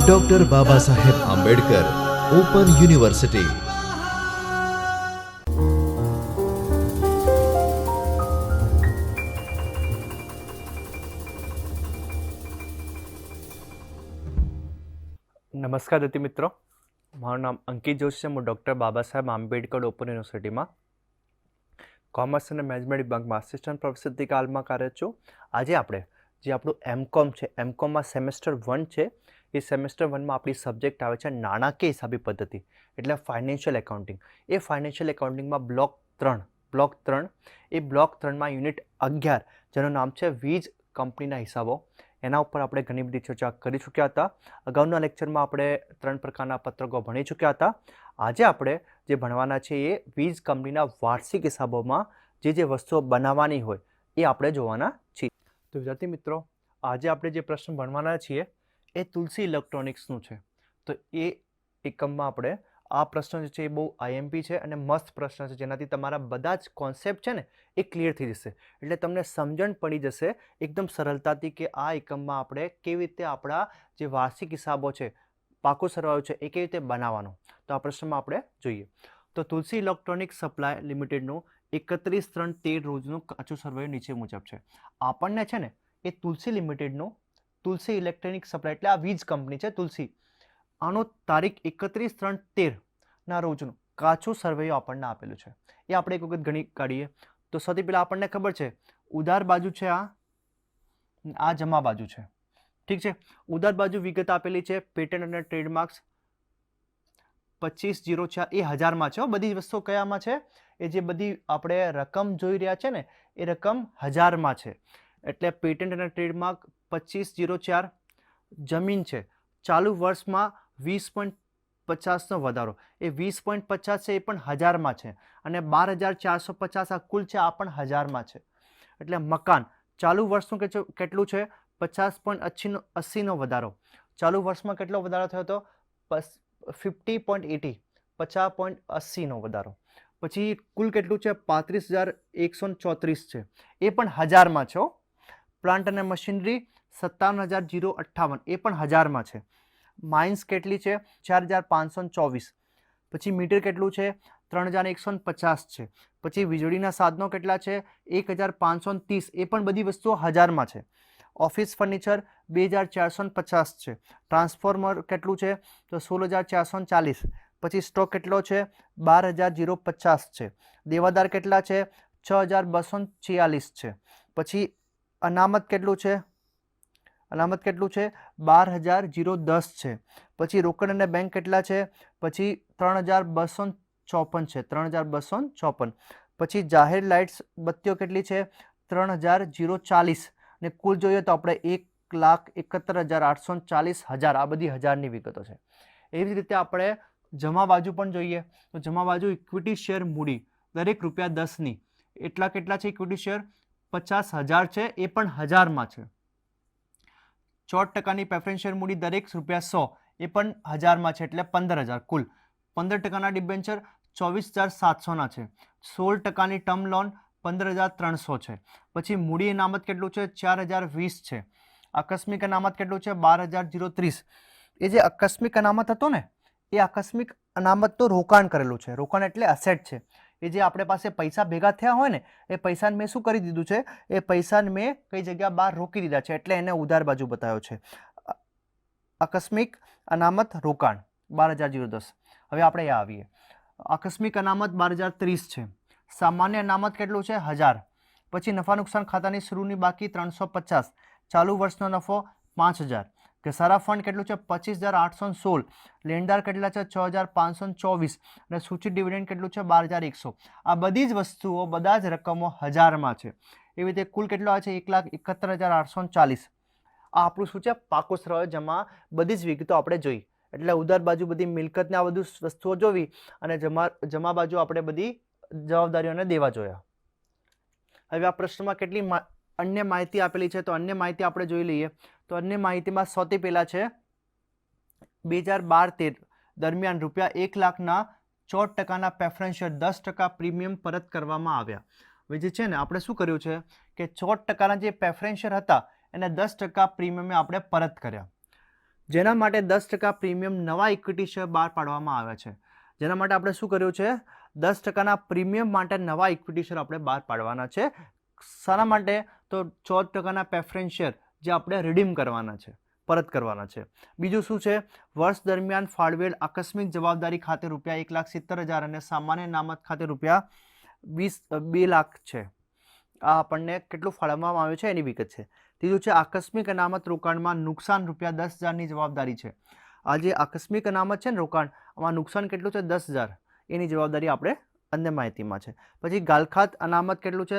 Doctor બાબા Saheb Ambedkar open university નમસ્કાર દત્તી મિત્રો. મારું નામ અંકિત જોશી છે. હું ડૉક્ટર બાબા સાહેબ આંબેડકર ઓપન યુનિવર્સિટીમાં કોમર્સ અને મેનેજમેન્ટ વિભાગમાં આસિસ્ટન્ટ પ્રોફેસર તરીકે હાલમાં કાર્યરત છું. આજે આપણે જે આપણું એમકોમ છે એમકોમમાં સેમેસ્ટર વન છે, એ સેમેસ્ટર વનમાં આપણી સબ્જેક્ટ આવે છે નાણાકીય હિસાબી પદ્ધતિ, એટલે ફાઇનાન્શિયલ એકાઉન્ટિંગ એ ફાઇનાન્શિયલ એકાઉન્ટિંગમાં બ્લોક ત્રણ બ્લોક ત્રણ, એ બ્લોક ત્રણમાં યુનિટ અગિયાર, જેનું નામ છે વીજ કંપનીના હિસાબો. એના ઉપર આપણે ઘણી બધી ચર્ચા કરી ચૂક્યા હતા. અગાઉના લેક્ચરમાં આપણે ત્રણ પ્રકારના પત્રકો ભણી ચૂક્યા હતા. આજે આપણે જે ભણવાના છે એ વીજ કંપનીના વાર્ષિક હિસાબોમાં જે જે વસ્તુઓ બનાવવાની હોય એ આપણે જોવાના છીએ. તો વિદ્યાર્થી મિત્રો, આજે આપણે જે પ્રશ્ન ભણવાના છીએ એ તુલસી ઇલેક્ટ્રોનિક્સનું છે. તો એ એકમમાં આપણે આ પ્રશ્ન જે છે એ બહુ આઈએમપી છે અને મસ્ત પ્રશ્ન છે. જેનાથી તમારા બધા જ કોન્સેપ્ટ છે ને એ ક્લિયર થઈ જશે. એટલે તમને સમજણ પડી જશે એકદમ સરળતાથી કે આ એકમમાં આપણે કેવી રીતે આપણા જે વાર્ષિક હિસાબો છે, પાકો સરવાયો છે એ કેવી રીતે બનાવવાનો. તો આ પ્રશ્નમાં આપણે જોઈએ. તો તુલસી ઇલેક્ટ્રોનિક સપ્લાય લિમિટેડનું એકત્રીસ ત્રણ તેર રોજનો કાચું સર્વે નીચે મુજબ છે. આપણને છે ને, એ તુલસી લિમિટેડનું તુલસી ઇલેક્ટ્રોનિક સપ્લાય, એટલે આ વીજ કંપની છે તુલસી, આનો તારીખ એકત્રીસ ત્રણ તેરના રોજનો કાચો સર્વેયો આપણને આપેલો છે. એ આપણે એક વખત ગણી કાઢીએ. તો સૌથી પહેલાં આપણને ખબર છે, ઉદાર બાજુ છે આ આ જમા બાજુ છે. ઠીક છે? ઉદાર બાજુ વિગત આપેલી છે, પેટન્ટ અને ટ્રેડમાર્ક્સ પચીસ જીરો ચાર એ હજારમાં છે બધી વસ્તુઓ કયામાં છે? એ જે બધી આપણે રકમ જોઈ રહ્યા છે ને, એ રકમ હજારમાં છે. એટલે પેટન્ટ અને ટ્રેડમાર્ક પચીસ જીરો ચાર, જમીન છે. ચાલુ વર્ષમાં વીસ પોઈન્ટ પચાસનો વધારો. એ વીસ પોઈન્ટ પચાસ છે, એ પણ હજારમાં છે. અને બાર હજાર ચારસો પચાસ આ કુલ છે, આ પણ હજારમાં છે. એટલે મકાન, ચાલુ વર્ષનું કેટલું છે? પચાસ પોઈન્ટ અચ્છીનો અસીનો વધારો. ચાલુ વર્ષમાં કેટલો વધારો થયો હતો? ફિફ્ટી પોઈન્ટ એટી, પચાસ પોઈન્ટ અસીનો વધારો. પછી કુલ કેટલું છે? પાંત્રીસ હજાર એકસો ચોત્રીસ છે. એ પણ હજારમાં છો પ્લાન્ટ અને મશીનરી સત્તાવન હજાર જીરો અઠ્ઠાવન. એ પણ હજારમાં છે. માઇન્સ કેટલી છે? ચાર હજાર પાંચસો ચોવીસ. પછી મીટર કેટલું છે? ત્રણ હજાર એકસો પચાસ છે. પછી વીજળીના સાધનો કેટલા છે? એક હજાર પાંચસો ત્રીસ. એ પણ બધી વસ્તુઓ હજારમાં છે. ઓફિસ ફર્નિચર બે હજાર ચારસો પચાસ છે. ટ્રાન્સફોર્મર કેટલું છે? તો સોળ હજાર ચારસો ચાલીસ. પછી સ્ટોક કેટલો છે? બાર હજાર જીરો પચાસ છે. દેવાદાર કેટલા છે? છ હજાર બસો છિયાલીસ છે. પછી અનામત કેટલું છે? અનામત કેટલું છે? બાર હજાર જીરો દસ છે. પછી રોકડ અને બેંક કેટલા છે? પછી ત્રણ હજાર બસો ચોપન છે. ત્રણ હજાર બસો ચોપન. પછી જાહેર લાઇટ્સ બત્તીઓ કેટલી છે? ત્રણ હજાર જીરો ચાલીસ. ને કુલ જોઈએ તો આપણે એક લાખ એકત્તર હજાર આઠસો ચાલીસ હજાર. આ બધી હજારની વિગતો છે. એવી જ રીતે આપણે જમા બાજુ પણ જોઈએ તો જમા બાજુ ઇક્વિટી શેર મૂડી દરેક રૂપિયા દસની. એટલા કેટલા છે ઇક્વિટી શેર પચાસ હજાર છે, એ પણ હજારમાં છે. ચોટ ટકાની પ્રેફરન્શિયલ મૂડી દરેક રૂપિયા સો, એ પણ હજારમાં છે એટલે પંદર હજાર કુલ. પંદર ટકાના ડિબેન્ચર ચોવીસ હજાર સાતસોના છે. સોળ ટકાની ટર્મ લોન પંદર હજાર ત્રણસો છે. પછી મૂડી અનામત કેટલું છે? ચાર હજાર વીસ છે. આકસ્મિક અનામત કેટલું છે? બાર હજાર જીરો ત્રીસ. એ જે આકસ્મિક અનામત હતો ને એ આકસ્મિક અનામત તો રોકાણ કરેલું છે. રોકાણ એટલે અસેટ છે. એ જે આપણે પાસે પૈસા ભેગા થયા હોય ને, એ પૈસાને મેં શું કરી દીધું છે? એ પૈસાને મેં કઈ જગ્યા બહાર રોકી દીધા છે. એટલે એને ઉધાર બાજુ બતાવ્યો છે. આકસ્મિક અનામત રોકાણ બાર હજાર જીરો દસ. હવે આપણે એ આવીએ. આકસ્મિક અનામત બાર હજાર ત્રીસ છે. સામાન્ય અનામત કેટલું છે? હજાર. પછી નફા નુકસાન ખાતાની શરૂની બાકી ત્રણસો પચાસ. ચાલુ વર્ષનો નફો પાંચ હજાર. ઘસારા ફંડ કેટલું છે? પચીસ હજાર આઠસો સોળ. લેણદાર કેટલા છે? છ હજાર પાંચસો ચોવીસ. અને સૂચિત ડિવિડન્ડ કેટલું છે? બાર હજાર એકસો. આ બધી જ વસ્તુઓ, બધા જ રકમો હજારમાં છે. એવી રીતે કુલ કેટલો આવે છે? એક લાખ એકત્તર હજાર આઠસો ચાલીસ. આ આપણું શું છે? પાકો સરળ જમા બધી જ વિગતો આપણે જોઈ. એટલે ઉધાર બાજુ બધી મિલકતને આ બધું વસ્તુઓ જોવી અને જમા જમા બાજુ આપણે બધી જવાબદારીઓને દેવા જોયા. હવે આ પ્રશ્નમાં કેટલી અન્ય માહિતી આપેલી છે, તો અન્ય માહિતી આપણે જોઈ લઈએ. તો અન્ય માહિતીમાં સૌથી પહેલાં છે, બે હજાર બાર તેર દરમિયાન રૂપિયા એક લાખના ચોદ ટકાના પ્રેફરન્શિયલ દસ ટકા પ્રીમિયમ પરત કરવામાં આવ્યા. હવે જે છે ને, આપણે શું કર્યું છે કે ચોદ ટકાના જે પ્રેફરન્શિયલ હતા, એને દસ ટકા પ્રીમિયમે આપણે પરત કર્યા. જેના માટે દસ ટકા પ્રીમિયમ નવા ઇક્વિટી શેર બહાર પાડવામાં આવ્યા છે. જેના માટે આપણે શું કર્યું છે, દસ ટકાના પ્રીમિયમ માટે નવા ઇક્વિટી શેર આપણે બહાર પાડવાના છે. શાના માટે તો ચોદ ટકાના પ્રેફરન્સ શેર જે આપણે રિડીમ કરવાના છે, પરત કરવાના છે. બીજું શું છે? વર્ષ દરમિયાન ફાળવેલ આકસ્મિક જવાબદારી ખાતે રૂપિયા એક લાખ સિત્તેર હજાર અને સામાન્ય નામત ખાતે રૂપિયા વીસ બે લાખ છે. આ આપણને કેટલું ફાળવવામાં આવ્યું છે એની વિગત છે. ત્રીજું છે, આકસ્મિક અનામત રોકાણમાં નુકસાન રૂપિયા દસ હજારની જવાબદારી છે. આ જે આકસ્મિક અનામત છે ને રોકાણ, આમાં નુકસાન કેટલું છે? દસ હજાર. એની જવાબદારી આપણે અન્ય માહિતીમાં છે. પછી ગાલખાત અનામત કેટલું છે?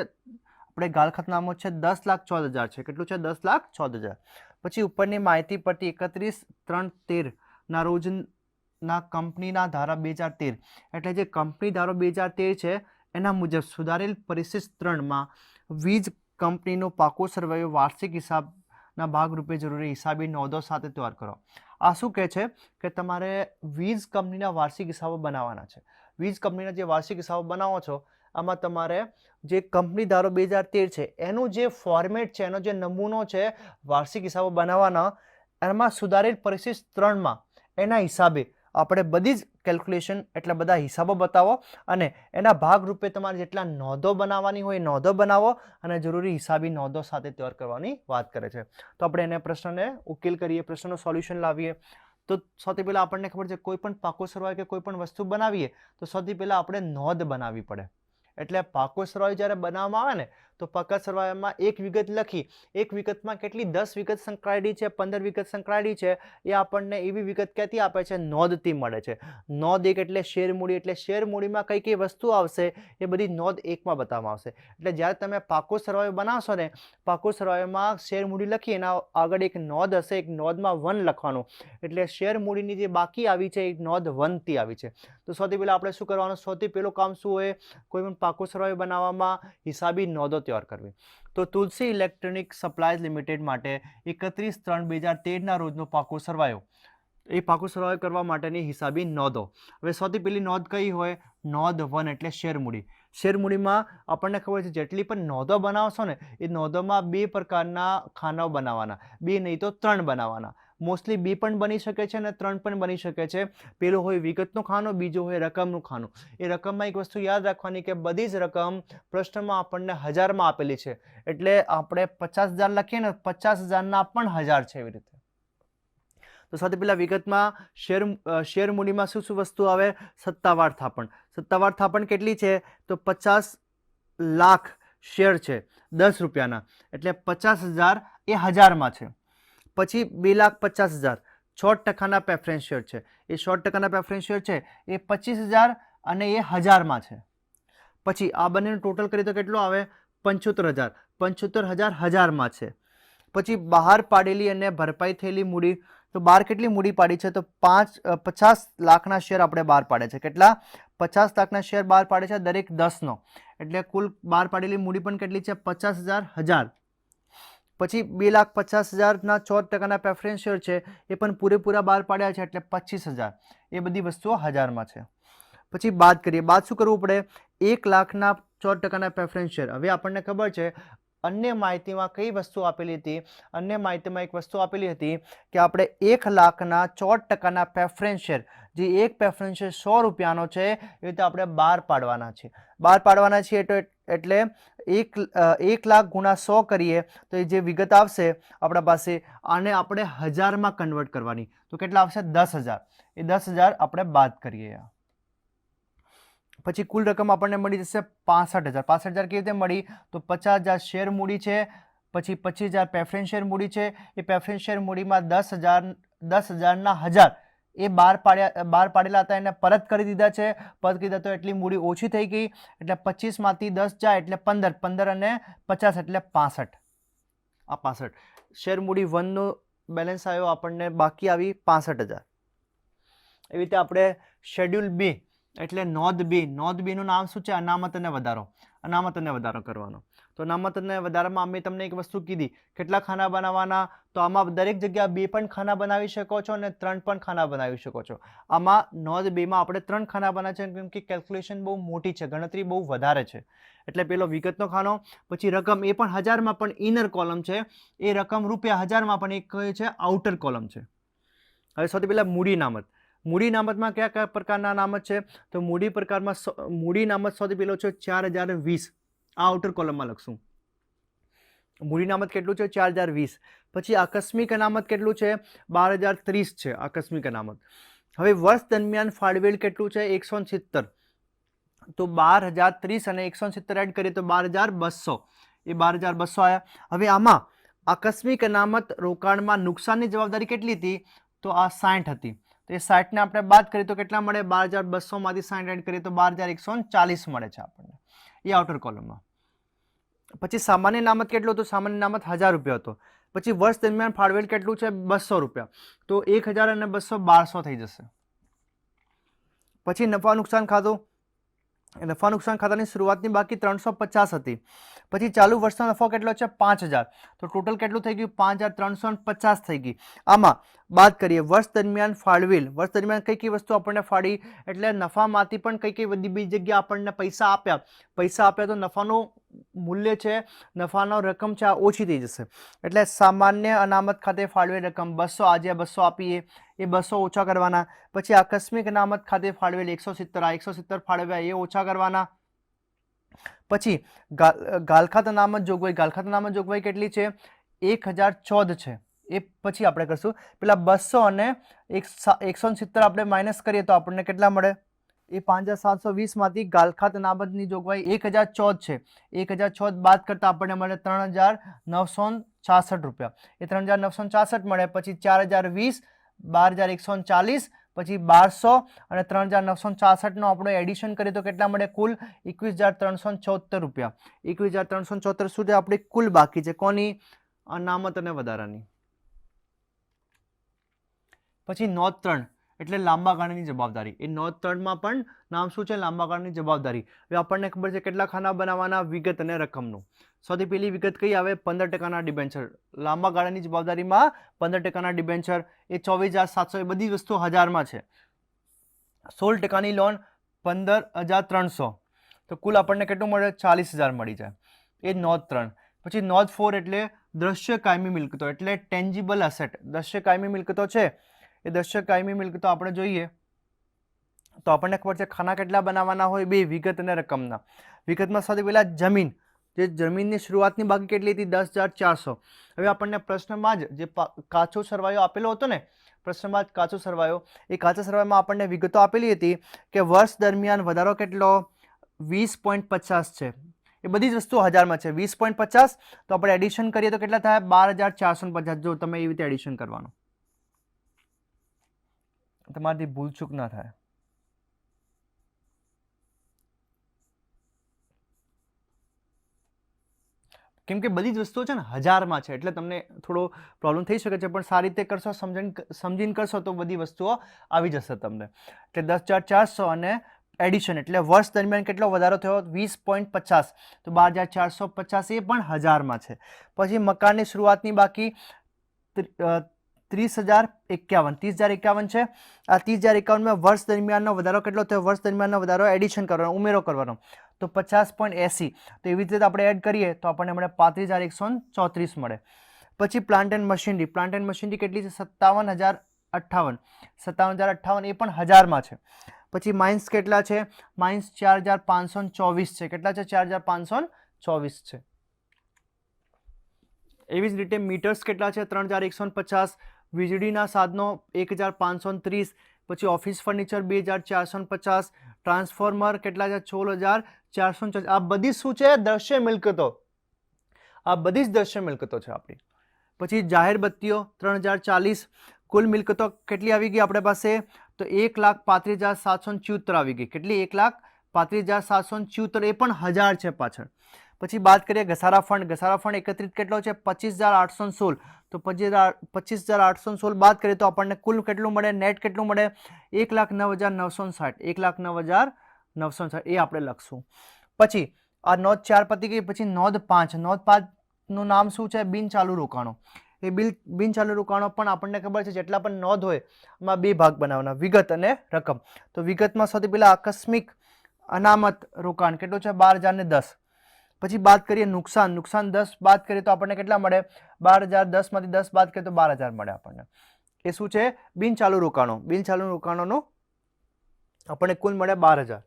આપણે ગાલ ખતનામો છે દસ લાખ ચૌદ હજાર છે. કેટલું છે? દસ લાખ ચૌદ હજાર. પછી ઉપરની માહિતી પરથી એકત્રીસ ત્રણ તેરના રોજના કંપનીના ધારા બે હજાર તેર. એટલે જે કંપની ધારો બે હજાર તેર છે, એના મુજબ સુધારેલ પરિશિષ્ટ ત્રણમાં વીજ કંપનીનો પાકો સર્વેયો વાર્ષિક હિસાબના ભાગરૂપે જરૂરી હિસાબી નોંધો સાથે તૈયાર કરો. આ શું કહે છે? કે તમારે વીજ કંપનીના વાર્ષિક હિસાબો બનાવવાના છે. વીજ કંપનીના જે વાર્ષિક હિસાબો બનાવો છો આમાં તમારે જે કંપની ધારો બે હજાર તેર છે, એનું જે ફોર્મેટ છે, એનો જે નમૂનો છે, વાર્ષિક હિસાબો બનાવવાના, એમાં સુધારેલ પરિશિષ્ટ ત્રણમાં. એના હિસાબે આપણે બધી જ કેલ્ક્યુલેશન એટલે બધા હિસાબો બતાવો અને એના ભાગરૂપે તમારે જેટલા નોંધો બનાવવાની હોય નોંધો બનાવો અને જરૂરી હિસાબી નોંધો સાથે તૈયાર કરવાની વાત કરે છે. તો આપણે એને પ્રશ્નને ઉકેલ કરીએ, પ્રશ્નનો સોલ્યુશન લાવીએ. તો સૌથી પહેલાં આપણને ખબર છે કોઈ પણ પાકો સરવાય કે કોઈ પણ વસ્તુ બનાવીએ, તો સૌથી પહેલાં આપણે નોંધ બનાવવી પડે. એટલે પાકો સરવાળો જ્યારે બનાવવામાં આવે ને તો પકડ સરવાળામાં એક વિગત લખી. એક વિગતમાં કેટલી? દસ વિગત સંકળાયેલી છે, પંદર વિગત સંકળાયેલી છે. એ આપણને એવી વિગત ક્યાંથી આપે છે નોંધથી મળે છે. નોંધ એક એટલે શેર મૂડી, એટલે શેર મૂડીમાં કઈ કઈ વસ્તુ આવશે એ બધી નોંધ એકમાં બતાવવામાં આવશે. એટલે જ્યારે તમે પાકો સરવાયો બનાવશો ને, પાકો સરવાયોમાં શેર મૂડી લખી, એના આગળ એક નોંધ હશે, એક નોંધમાં વન લખવાનું. એટલે શેર મૂડીની જે બાકી આવી છે, એ નોંધ વનથી આવી છે. તો સૌથી પહેલાં આપણે શું કરવાનું? સૌથી પહેલું કામ શું હોય? કોઈ પણ પાકો સરવાયો બનાવવામાં હિસાબી નોંધો તૈયાર કરવી. તો તુલસી ઇલેક્ટ્રોનિક સપ્લાયઝ લિમિટેડ માટે એકત્રીસ ત્રણ બે હજાર તેરના રોજનો પાકો સરવાયો. એ પાકો સરવાયો કરવા માટેની હિસાબી નોંધો. હવે સૌથી પહેલી નોંધ કઈ હોય? નોંધ વન એટલે શેરમૂડી શેરમૂડીમાં આપણને ખબર છે જેટલી પણ નોંધો બનાવશો ને, એ નોંધોમાં બે પ્રકારના ખાનાઓ બનાવવાના. બે નહીં તો ત્રણ બનાવવાના. મોસ્ટલી બે પણ બની શકે છે અને ત્રણ પણ બની શકે છે. પેલું હોય વિગતનું ખાનું, બીજું હોય રકમનું ખાનું. એ રકમમાં એક વસ્તુ યાદ રાખવાની કે બધી જ રકમ પ્રશ્નમાં આપણને હજારમાં આપેલી છે. એટલે આપણે પચાસ હજાર લખીએ ને પચાસ હજારના પણ હજાર છે એવી રીતે. તો સૌથી પહેલાં વિગતમાં શેર શેર મૂડીમાં શું શું વસ્તુ આવે? સત્તાવાર થાપણ. સત્તાવાર થાપણ કેટલી છે? તો પચાસ લાખ શેર છે દસ રૂપિયાના. એટલે પચાસ હજાર એ હજારમાં છે. પછી બે લાખ પચાસ હજાર. છ ટકાના પ્રેફરન્સ શેર છે. એ સો ટકાના પ્રેફરન્સ શેર છે, એ પચીસ હજાર અને એ હજારમાં છે. પછી આ બંનેનું ટોટલ કરીએ તો કેટલું આવે? પંચોતેર હજાર. પંચોતેર હજાર હજારમાં છે. પછી બહાર પાડેલી અને ભરપાઈ થયેલી મૂડી, તો બહાર કેટલી મૂડી પાડી છે? તો પાંચ પચાસ લાખના શેર આપણે બહાર પાડે છે. કેટલા? પચાસ લાખના શેર બહાર પાડે છે, દરેક દસનો. એટલે કુલ બહાર પાડેલી મૂડી પણ કેટલી છે? પચાસ હજાર હજાર. પછી બે લાખ પચાસ હજારના ચોદ ટકાના પ્રેફરન્સ શેર છે, એ પણ પૂરેપૂરા બહાર પાડ્યા છે એટલે પચીસ હજાર. એ બધી વસ્તુઓ હજારમાં છે. પછી બાદ કરીએ. બાદ શું કરવું પડે? એક લાખના ચોદ ટકાના પ્રેફરન્સ શેર હવે આપણને ખબર છે, અન્ય માહિતીમાં કઈ વસ્તુ આપેલી હતી? અન્ય માહિતીમાં એક વસ્તુ આપેલી હતી કે આપણે એક લાખના ચોદ ટકાના પ્રેફરન્સ શેર જે એક પ્રેફરન્સ શેર સો રૂપિયાનો છે, એ રીતે આપણે બહાર પાડવાના છે. બહાર પાડવાના છીએ તો એટલે એક એક લાખ ગુણા સો કરીએ, તો એ જે વિગત આવશે આપણા પાસે, આને આપણે હજારમાં કન્વર્ટ કરવાની. તો કેટલા આવશે? દસ હજાર. એ દસ હજાર આપણે બાદ કરીએ. પછી કુલ રકમ આપણને મળી જશે પાસઠ હજાર. પાસઠ હજાર કેવી રીતે મળી? તો પચાસ હજાર શેર મૂડી છે, પછી પચીસ હજાર પ્રેફરન્સ શેર મૂડી છે. એ પ્રેફરન્સ શેર મૂડીમાં દસ હજાર, દસ હજારના હજાર એ બહાર પાડ્યા બહાર પાડેલા હતા, એને પરત કરી દીધા છે. પરત કરી દીધા તો એટલી મૂડી ઓછી થઈ ગઈ. એટલે પચીસમાંથી દસ જાય, એટલે પંદર. પંદર અને પચાસ, એટલે પાસઠ. આ પાસઠ. શેર મૂડી વનનો બેલેન્સ આવ્યો આપણને, બાકી આવી પાસઠ હજાર. એવી રીતે આપણે શેડ્યુલ બી એટલે નોંધ બી નોંધ બીનું નામ શું છે? અનામત અને વધારો. અનામત અને વધારો કરવાનો. તો અનામત અને વધારામાં અમે તમને એક વસ્તુ કીધી. કેટલા ખાના બનાવવાના? તો આમાં દરેક જગ્યા બે પણ ખાના બનાવી શકો છો અને ત્રણ પણ ખાના બનાવી શકો છો. આમાં નોંધ બેમાં આપણે ત્રણ ખાના બનાવે છે, કેમ કે કેલ્ક્યુલેશન બહુ મોટી છે, ગણતરી બહુ વધારે છે. એટલે પેલો વિગતનો ખાનો, પછી રકમ એ પણ હજારમાં, પણ ઇનર કોલમ છે. એ રકમ રૂપિયા હજારમાં પણ એક કહે છે આઉટર કોલમ છે. હવે સૌથી પહેલાં મૂડી નામત. મૂડી નામતમાં કયા કયા પ્રકારના નામત છે? તો મૂડી પ્રકારમાં મૂડી નામત સૌથી પહેલો છે ચાર હજાર વીસ. આ આઉટર કોલમમાં લખશું. મૂડી અનામત કેટલું છે? ચાર હજાર વીસ. પછી આકસ્મિક અનામત કેટલું છે? બાર હજાર ત્રીસ છે આકસ્મિક અનામત. હવે વર્ષ દરમિયાન ફાળવેલ કેટલું છે? એકસો સિત્તેર તો બાર હજાર ત્રીસ અને એકસો સિત્તેર એડ કરીએ તો બાર હજાર બસો. એ બાર હજાર બસો આવ્યા હવે આમાં આકસ્મિક અનામત રોકાણમાં નુકસાનની જવાબદારી કેટલી હતી? તો આ સાઠ હતી. તો એ સાઠને આપણે બાદ કરીએ તો કેટલા મળે? બાર હજાર બસોમાંથી સાઠ એડ કરીએ તો બાર હજાર એકસો ચાલીસ મળે છે આપણને. એ આઉટર કોલમમાં પછી સામાન્ય નામત કેટલું હતું? સામાન્ય નામત હજાર રૂપિયા હતો. પછી વર્ષ દરમિયાન ફાળવેલ કેટલું છે? બસો રૂપિયા. તો એક હજાર અને બસો બારસો થઈ જશે. પછી નફા નુકસાન ખાતું. નફા નુકસાન ખાતાની શરૂઆતની બાકી ત્રણસો પચાસ હતી. પછી ચાલુ વર્ષનો નફો કેટલો છે? પાંચ હજાર. તો ટોટલ કેટલું થઈ ગયું? પાંચ હજાર ત્રણસો પચાસ થઈ ગઈ. આમાં બાદ કરીએ, વર્ષ દરમિયાન ફાળવેલ, વર્ષ દરમિયાન કઈ કઈ વસ્તુ આપણને ફાળી? એટલે નફામાંથી પણ કઈ કઈ બધી બીજી જગ્યા આપણને પૈસા આપ્યા. પૈસા આપ્યા તો નફાનું મૂલ્ય છે, નફાનો રકમ છે, આ ઓછી થઈ જશે. એટલે સામાન્ય અનામત ખાતે ફાળવેલ રકમ, બસો આજે બસો આપીએ, એ બસો ઓછા કરવાના. પછી આકસ્મિક અનામત ખાતે ફાળવેલ એકસો સિત્તેર, આ એકસો સિત્તેર ફાળવ્યા, એ ઓછા કરવાના. પછી ગાલ ગાલખાત અનામત જોગવાઈ, ગાલખાત નામત જોગવાઈ કેટલી છે? એક હજાર ચૌદ છે. એ પછી આપણે કરશું. પેલા બસો અને એક એકસો સિત્તેર આપણે માઇનસ કરીએ તો આપણને કેટલા મળે? એ પાંચ હજાર સાતસો વીસમાંથી ગાલખાત નાબદની જોગવાઈ એક હજાર ચૌદ છે. એક હજાર ચૌદ બાદ કરતાં આપણને મળે ત્રણ હજાર નવસો છાસઠ રૂપિયા. એ ત્રણ હજાર નવસો છાસઠ મળે, પછી ચાર હજાર વીસ, બાર હજાર એકસો ચાલીસ પછી બારસો અને ત્રણ હજાર નવસો છાસઠનો આપણે એડિશન કરીએ તો કેટલા મળે? કુલ એકવીસ હજાર ત્રણસો ચોહત્તર રૂપિયા. એકવીસ હજાર ત્રણસો ચોહત્તર સુધી આપણી કુલ બાકી છે. કોની? અનામત અને વધારાની. પછી નોંધ ત્રણ એટલે લાંબા ગાળાની જવાબદારી. એ નોંધ ત્રણમાં પણ નામ શું છે? લાંબા ગાળાની જવાબદારી. હવે આપણને ખબર છે કેટલા ખાના બનાવવાના વિગત અને રકમનું. સૌથી પહેલી વિગત કઈ આવે? પંદર ટકાના ડિબેન્ચર લાંબા ગાળાની જવાબદારીમાં પંદર ટકાના ડિબેન્ચર એ ચોવીસ હજાર સાતસો એ બધી વસ્તુ હજારમાં છે. સોળ ટકાની લોન પંદર હજાર ત્રણસો. તો કુલ આપણને કેટલું મળે? ચાલીસ હજાર મળી જાય. એ નોંધ ત્રણ. પછી નોંધ ફોર એટલે દ્રશ્ય કાયમી મિલકતો. એટલે ટેન્જિબલ અસેટ દ્રશ્ય કાયમી મિલકતો છે. એ દર્શક કાયમી મિલકતો આપણે જોઈએ, તો આપણને ખબર છે ખાના કેટલા બનાવવાના હોય, બે વિગત અને રકમના. વિગતમાં સૌથી પહેલાં જમીન. જે જમીનની શરૂઆતની બાકી કેટલી હતી? દસ હજાર ચારસો. હવે આપણને પ્રશ્નમાં જ જે કાચો સરવાયો આપેલો હતો ને, પ્રશ્નમાં જ કાચો સરવાયો એ કાચા સરવાયોમાં આપણને વિગતો આપેલી હતી કે વર્ષ દરમિયાન વધારો કેટલો? વીસ પોઈન્ટ પચાસ છે. એ બધી જ વસ્તુઓ હજારમાં છે. વીસ પોઈન્ટ પચાસ, તો આપણે એડિશન કરીએ તો કેટલા થાય? બાર હજાર ચારસો પચાસ. જો તમે એવી રીતે એડિશન કરવાનું. તમારાથી ભૂલચૂક ના થાય. કેમ કે બધી જ વસ્તુઓ છે ને હજારમાં છે, એટલે તમને થોડો પ્રોબ્લેમ થઈ શકે છે, પણ સારી રીતે કરશો, સમજણ સમજીને કરશો તો બધી વસ્તુઓ આવી જશે તમને. એટલે દસ હજાર ચારસો અને એડિશન એટલે વર્ષ દરમિયાન કેટલો વધારો થયો? વીસ પોઈન્ટ પચાસ. તો બાર હજાર ચારસો પચાસ એ પણ હજારમાં છે. પછી મકાનની શરૂઆતની બાકી ત્રીસ હજાર એકાવન. ત્રીસ હજાર એકાવન છે. આ ત્રીસ હજાર એકાવનમાં વર્ષ દરમિયાનનો વધારો કેટલો થયો? વર્ષ દરમિયાનનો વધારો એડિશન કરવાનો, ઉમેરો કરવાનો. તો પચાસ પોઈન્ટ એંસી. તો એવી રીતે આપણે એડ કરીએ તો આપણને મળે પાંત્રીસ હજાર એકસો ચોત્રીસ મળે. પછી plant and machinery plant and machinery કેટલી છે? સત્તાવન હજાર અઠ્ઠાવન. સત્તાવન હજાર અઠ્ઠાવન એ પણ હજારમાં છે. પછી માઇન્સ કેટલા છે? માઇન્સ ચાર હજાર પાંચસો ચોવીસ છે. કેટલા છે? ચાર હજાર પાંચસો ચોવીસ છે. એવી જ રીતે મીટર્સ કેટલા છે? ત્રણ હજાર એકસો પચાસ. વીજળીના સાધનો એક હજાર પાંચસો ત્રીસ, પછી ઓફિસ ફર્નિચર બે હજાર ચારસો પચાસ, ટ્રાન્સફોર્મર કેટલા છે? સોળ હજાર ચારસો આ બધી શું છે? દ્રશ્ય મિલકતો. આ બધી જ દ્રશ્ય મિલકતો છે આપણી. પછી જાહેર બત્તીઓ ત્રણ હજાર ચાલીસ. કુલ મિલકતો કેટલી આવી ગઈ આપણી પાસે? તો એક લાખ પાંત્રીસ હજાર સાતસો ચ્યુત્તર આવી ગઈ. કેટલી? એક લાખ પાંત્રીસ હજાર સાતસો ચુત્તર એ પણ હજાર છે પાછળ. પછી વાત કરીએ ઘસારા ફંડ. ઘસારા ફંડ એકત્રિત કેટલો છે? પચીસ હજાર આઠસો સોળ. તો પચીસ હજાર આઠસો સોળ બાદ કરીએ તો આપણને કુલ કેટલું મળે? નેટ કેટલું મળે? એક લાખ નવ હજાર નવસો સાઠ. એક લાખ નવ હજાર નવસો સાઠ. એ આપણે લખશું. પછી આ નોંધ ચાર પતી ગઈ, પછી નોંધ પાંચ. નોંધ પાંચનું નામ શું છે? બિનચાલુ રોકાણો. એ બિલ બિનચાલુ રોકાણો પણ આપણને ખબર છે, જેટલા પણ નોંધ હોય, એમાં બે ભાગ બનાવવાના. વિગત અને રકમ. તો વિગતમાં સૌથી પહેલાં આકસ્મિક અનામત રોકાણ. કેટલું છે? બાર હજાર ને દસ. પછી બાદ કરીએ નુકસાન. નુકસાન દસ બાદ કરીએ તો આપણને કેટલા મળે? બાર હજાર, દસમાંથી દસ બાદ કરીએ તો બાર હજાર મળે આપણને. એ શું છે? બિન ચાલુ રોકાણો. બિન ચાલુ રોકાણોનું આપણને કુલ મળે બાર હજાર.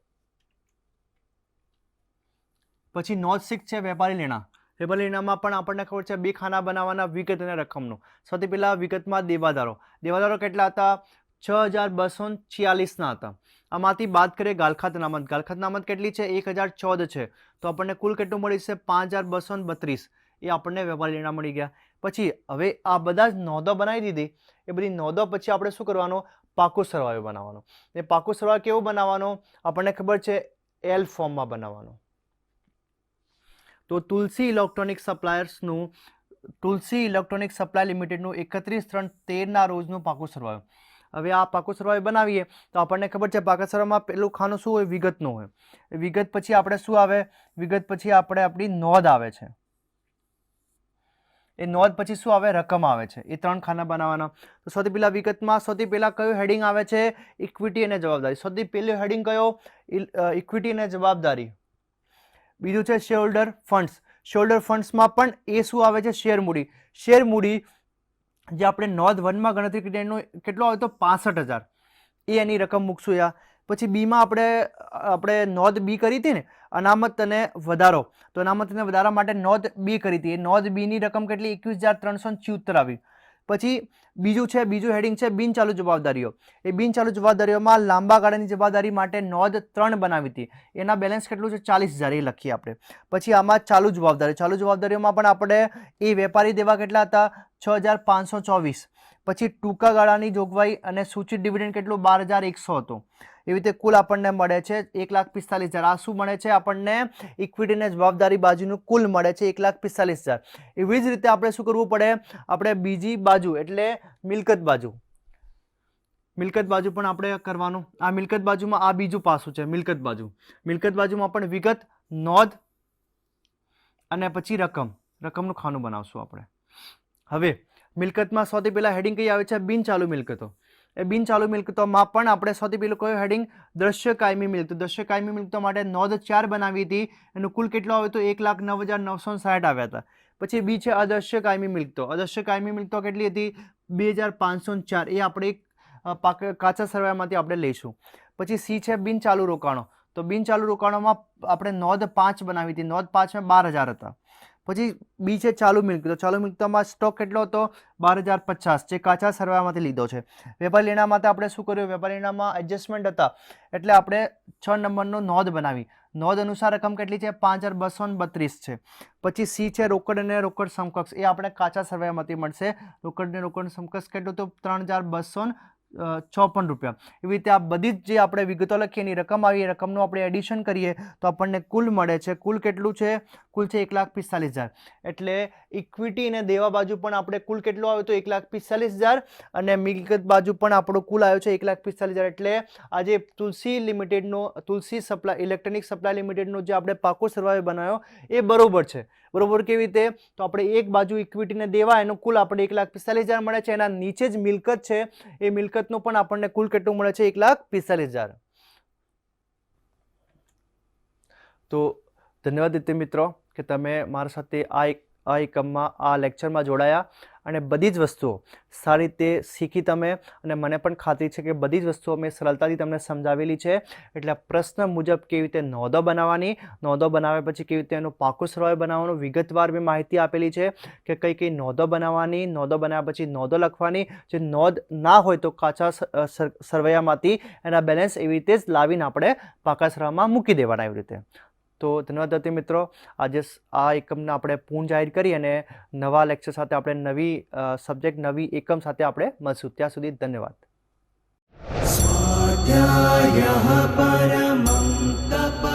પછી નોંધ સિક્સ છે વેપારી લેણા. વેપારી લેણામાં પણ આપણને ખબર છે, બે ખાના બનાવવાના વિગત અને રકમનું. સૌથી પહેલાં વિગતમાં દેવાદારો. દેવાદારો કેટલા હતા? છ હજાર બસો છિયાલીસના હતા. આમાંથી બાદ કરીએ ગાલખાત અનામત ગાલખાત અનામત કેટલી છે? એક હજાર ચૌદ છે. તો આપણને કુલ કેટલું મળી છે? પાંચ હજાર બસો બત્રીસ. એ આપણને વેપારી લેણા મળી ગયા. પછી હવે આ બધા જ નોંધો બનાવી દીધી. એ બધી નોંધો પછી આપણે શું કરવાનું? પાકો સરવાયો બનાવવાનો. એ પાકો સરવાળો કેવો બનાવવાનો? આપણને ખબર છે એલ ફોર્મમાં બનાવવાનો. તો તુલસી ઇલેક્ટ્રોનિક સપ્લાયર્સનું, તુલસી ઇલેક્ટ્રોનિક સપ્લાય લિમિટેડનું એકત્રીસ ત્રણ તેરના રોજનું પાકું સરવાળો. હવે આ પાકું સરવાળો બનાવીએ, તો આપણને ખબર છે પાકા સરવાળામાં પહેલું ખાનું શું હોય? વિગતનું હોય. વિગત પછી આપણે શું આવે? વિગત પછી આપણે આપણી નોંધ આવે છે. એ નોંધ પછી શું આવે? રકમ આવે છે. એ ત્રણ ખાના બનાવવાના તો સૌથી પહેલાં વિગતમાં સૌથી પહેલાં કયું હેડિંગ આવે છે? ઇક્વિટી અને જવાબદારી. સૌથી પહેલું હેડિંગ કયો? ઇક્વિટી અને જવાબદારી. બીજું છે શેરહોલ્ડર ફંડ્સ શેરહોલ્ડર ફંડ્સમાં પણ એ શું આવે છે? શેર મૂડી શેર મૂડી જે આપણે નોંધ વનમાં ગણતરી કરી એનો કેટલો આવે તો પાસઠ હજાર. એ એની રકમ મૂકશું યા. પછી બીમાં આપણે આપણે નોંધ બી કરી હતી ને, અનામત અને વધારો. તો અનામત અને વધારા માટે નોંધ બી કરી હતી. એ નોંધ બીની રકમ કેટલી? એકવીસ હજાર ત્રણસો આવી. પછી બીજું છે, બીજું હેડિંગ છે બિનચાલુ જવાબદારીઓ. એ બિનચાલુ જવાબદારીઓમાં લાંબા ગાળાની જવાબદારી માટે નોંધ ત્રણ બનાવી હતી. એના બેલેન્સ કેટલું છે? ચાલીસ હજાર, એ લખીએ આપણે. પછી આમાં ચાલુ જવાબદારી. ચાલુ જવાબદારીઓમાં પણ આપણે એ વેપારી દેવા કેટલા હતા? છ હજાર પાંચસો ચોવીસ. પછી ટૂંકા ગાળાની જોગવાઈ અને સૂચિત ડિવિડન્ડ કેટલું? બાર હજાર એકસો હતો. એવી રીતે કુલ આપણને મળે છે એક લાખ પિસ્તાલીસ હજાર. આ શું મળે છે? આપણને ઇક્વિટીને જવાબદારી બાજુનું કુલ મળે છે એક લાખ પિસ્તાલીસ હજાર. એવી જ રીતે આપણે શું કરવું પડે? આપણે બીજી બાજુ, એટલે મિલકત બાજુ. મિલકત બાજુ પણ આપણે કરવાનું. આ મિલકત બાજુમાં આ બીજું પાસું છે, મિલકત બાજુ. મિલકત બાજુમાં પણ વિગત, નોંધ અને પછી રકમ. રકમનું ખાનું બનાવશું આપણે. હવે, મિલકતમાં સૌથી પહેલાં હેડિંગ કઈ આવે છે? બિનચાલુ મિલકતો. એ બિનચાલુ મિલકતોમાં પણ આપણે સૌથી પહેલું કયું હેડિંગ દ્રશ્ય કાયમી મિલકતો. દ્રશ્ય કાયમી મિલકતો માટે નોંધ ચાર બનાવી હતી. એનું કુલ કેટલો આવ્યો તો? એક લાખ નવ હજાર નવસો સાઠ આવ્યા હતા. પછી બી છે અદ્રશ્ય કાયમી મિલકતો. અદ્રશ્ય કાયમી મિલકતો કેટલી હતી? બે હજાર પાંચસો ચાર. એ આપણે એક કાચા સરવાયામાંથી આપણે લઈશું. પછી સી છે બિનચાલુ રોકાણો. તો બિનચાલુ રોકાણોમાં આપણે નોંધ પાંચ બનાવી હતી. નોંધ પાંચમાં બાર હજાર હતા. પછી બી છે ચાલુ મિલકતો ચાલુ મિલકતોમાં સ્ટોક કેટલો હતો? બાર હજાર પચાસ. જે કાચા સરવાયામાંથી લીધો છે. વેપારી માટે આપણે શું કર્યું? વેપારી લેણામાં એડજસ્ટમેન્ટ હતા. એટલે આપણે છ નંબરનો નોંધ બનાવી. નોંધ અનુસાર રકમ કેટલી છે? પાંચ હજાર બસો બત્રીસ છે. પછી સી છે રોકડ અને રોકડ સમકક્ષ. એ આપણે કાચા સરવાયામાંથી મળશે. રોકડ અને રોકડ સમકક્ષ કેટલું તો ત્રણ હજાર બસો ચોપન રૂપિયા. એવી રીતે આ બધી જ જે આપણે વિગતો લખીએ એની રકમ આવી, એ રકમનું આપણે એડિશન કરીએ, તો આપણને કુલ મળે છે. કુલ કેટલું છે? કુલ છે એક લાખ પિસ્તાલીસ હજાર. એટલે ઇક્વિટી અને દેવા બાજુ પણ આપણે કુલ કેટલું આવ્યું તો એક લાખ પિસ્તાલીસ હજાર અને મિલકત બાજુ પણ આપણો કુલ આવ્યો છે એક લાખ પિસ્તાલીસ હજાર. એટલે આજે તુલસી લિમિટેડનો, તુલસી સપ્લાય ઇલેક્ટ્રોનિક સપ્લાય લિમિટેડનો જે આપણે પાકો સરવાયો બનાવ્યો, એ બરોબર છે. બરોબર કેવી રીતે? તો આપણે એક બાજુ ઇક્વિટીને દેવા, એનો કુલ આપણે એક લાખ પિસ્તાલીસ હજાર મળે છે. એના નીચે જ મિલકત છે. એ મિલકતનું પણ આપણને કુલ કેટલું મળે છે? એક લાખ પિસ્તાલીસ હજાર. તો ધન્યવાદ દિત્ય મિત્રો. કે તમે મારા સાથે આ એક, આ એકમમાં, આ લેક્ચરમાં જોડાયા અને બધી જ વસ્તુઓ સારી રીતે શીખી તમે અને મને પણ ખાતરી છે કે બધી જ વસ્તુઓ મેં સરળતાથી તમને સમજાવેલી છે. એટલે પ્રશ્ન મુજબ કેવી રીતે નોંધો બનાવવાની, નોંધો બનાવ્યા પછી કેવી રીતે એનું પાકું સરવાય બનાવવાનું, વિગતવાર મેં માહિતી આપેલી છે કે કઈ કઈ નોંધો બનાવવાની, નોંધો બનાવ્યા પછી નોંધો લખવાની, જે નોંધ ના હોય તો કાચા સર- સરવૈયામાંથી એના બેલેન્સ એવી રીતે જ લાવીને આપણે પાકા સરવામાં મૂકી દેવાના એવી રીતે. તો ધન્યવાદ દર્દી મિત્રો. આજે આ એકમને આપણે પૂર્ણ જાહેર કરી અને નવા લેક્ચર સાથે આપણે નવી સબ્જેક્ટ નવી એકમ સાથે આપણે મળશું. ત્યાં સુધી ધન્યવાદ. સ્વાધ્યાય તપ